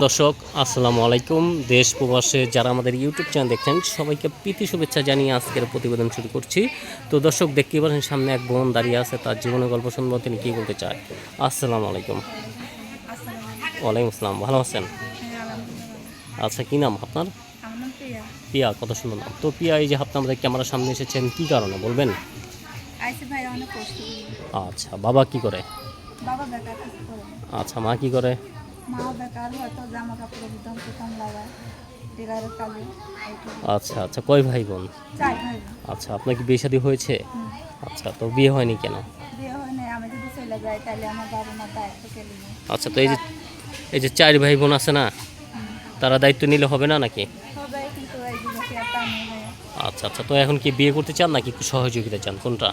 দর্শক আসসালামু আলাইকুম। দেশ প্রবাসে যারা আমাদের ইউটিউব চ্যানেল দেখছেন সবাইকে প্রীতি শুভেচ্ছা জানিয়ে আজকের প্রতিবেদন শুরু করছি। তো দর্শক দেখতেই পাচ্ছেন সামনে এক বোন দাঁড়িয়ে আছে তার জীবনের গল্প শুনব তিনি কী বলতে চায়? আসসালামু আলাইকুম। ওয়ালাইকুম আসসালাম ভালো আছেন? আচ্ছা কী নাম আপনার? পিয়া কত সুন্দর নাম। তো পিয়া এই যে আপনি আমাদের ক্যামেরার সামনে এসেছেন কী কারণে বলবেন। আচ্ছা বাবা কি করে। আচ্ছা মা কি করে? মাও বেকার হয়তো জামা কাপড় দিতাম প্রথম লাগায় টিকারের কাজে আচ্ছা আচ্ছা কয় ভাই বোন ভাই আচ্ছা আপনার কি বিয়ে শাদী হয়েছে আচ্ছা তো বিয়ে হয়নি কেন? বিয়ে আমি যদি চলে যাই তাহলে আমার বাবা মা দায়িত্ব কে আচ্ছা তো এই যে এই যে চার ভাই বোন আছে না তারা দায়িত্ব নিলে হবে না নাকি? আচ্ছা আচ্ছা তো এখন কি বিয়ে করতে চান নাকি সহযোগিতা চান? কোনটা?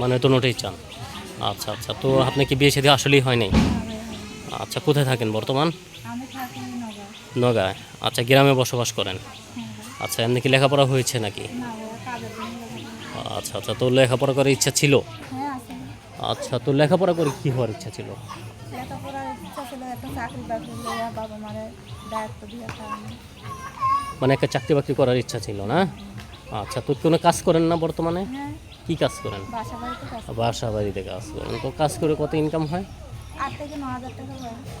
মানে দুটোটাই চান। আচ্ছা আচ্ছা তো আপনি কি বিয়ে সাথে আসলেই হয় হবে। আচ্ছা কোথায় থাকেন বর্তমান? নগায়। আচ্ছা গ্রামে বসবাস করেন? আচ্ছা এমনি কি লেখাপড়া হয়েছে নাকি। আচ্ছা আচ্ছা তো লেখাপড়া করার ইচ্ছা ছিল? আচ্ছা তো লেখাপড়া করে কি হওয়ার ইচ্ছা ছিল? মানে একটা চাকরি বাকরি করার ইচ্ছা ছিল না? আচ্ছা তো কোনো কাজ করেন না বর্তমানে? কি কাজ করেন? বাসা বাড়িতে কাজ করেন। তো কাজ করে কত ইনকাম হয়?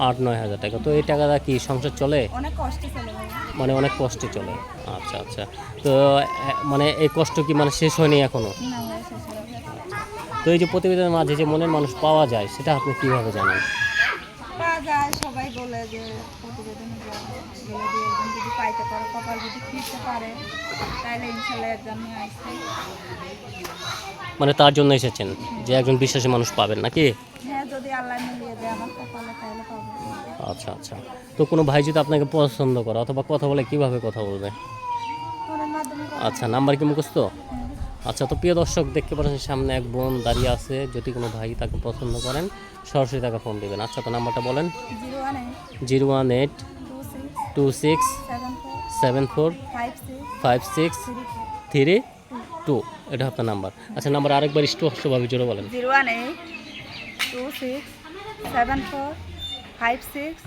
আট নয় হাজার টাকা। তো এই টাকাটা কি সংসার চলে? মানে অনেক কষ্টে চলে। আচ্ছা আচ্ছা। তো মানে এই কষ্ট কি মানে শেষ হয়নি এখনও? গেছে। তো এই যে প্রতিবেদনের মাঝে যে মনের মানুষ পাওয়া যায় সেটা আপনি কীভাবে জানেন? যায় সবাই বলে যে প্রতিবেদনে গেলে একজন যদি পাইতে পারে কপাল যদি ফিরতে পারে তাহলে ইনশাল্লাহ এর জন্য আসছে মানে তার জন্য এসেছেন যে একজন বিশ্বাসী মানুষ পাবেন নাকি? হ্যাঁ যদি আল্লাহ মিলিয়ে দেয় আমার কপালে তাহলে পাবো। আচ্ছা আচ্ছা। তো কোনো ভাই যদি আপনাকে পছন্দ করে অথবা কথা বলে কীভাবে কথা বলবে? আচ্ছা নাম্বার কি মুখস্থ? হ্যাঁ। আচ্ছা তো প্রিয় দর্শক, দেখতে পাচ্ছেন সামনে এক বোন দাঁড়িয়ে আছে। যদি কোনো ভাই তাকে পছন্দ করেন, সরাসরি তাকে ফোন দেবেন। আচ্ছা তো নাম্বারটা বলেন। Zero one eight two six, seven four five six, three, two. এটা আপনার নাম্বার। আচ্ছা নাম্বার আরেকবার স্পষ্টভাবে জোরে বলেন। Zero one eight, two six, seven four, five six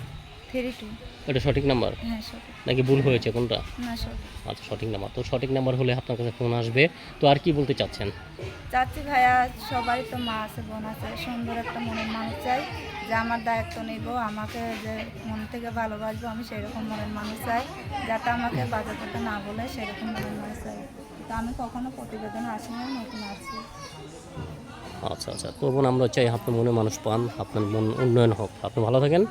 three two এটা সঠিক নাম্বার? হ্যাঁ সঠিক। নাকি ভুল হয়েছে কোনটা? না সঠিক। আচ্ছা সঠিক নাম্বার। তো সঠিক নাম্বার হলে আপনার কাছে ফোন আসবে। তো আর কি বলতে চাচ্ছেন? চাচ্ছি ভাইয়া সবারই তো মা আছে বোন আছে। সুন্দর একটা মনের মানুষ চাই যে আমার দায়িত্ব নিব আমাকে যে মন থেকে ভালোবাসবো আমি সেরকম মনের মানুষ চাই যাতে আমাকে বাজে কথা না বলে সেরকম মনের মানুষ চাই। তো আমি কখনো প্রতিবেদন আসি না নতুন আসছি আচ্ছা আচ্ছা। তো বোন আমরা চাই আপনার মনে মানুষ পান আপনার মন উন্নয়ন হোক। আপনি ভালো থাকেন।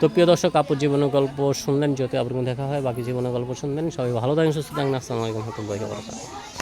তো প্রিয় দর্শক আপুর জীবনের গল্প শুনলেন যদি আপনার দেখা হয়, বাকি জীবনের গল্প শুনবেন। সবাই ভালো থাকেন, সুস্থ থাকেন। আসসালামু আলাইকুম, রহমতুল্লাহি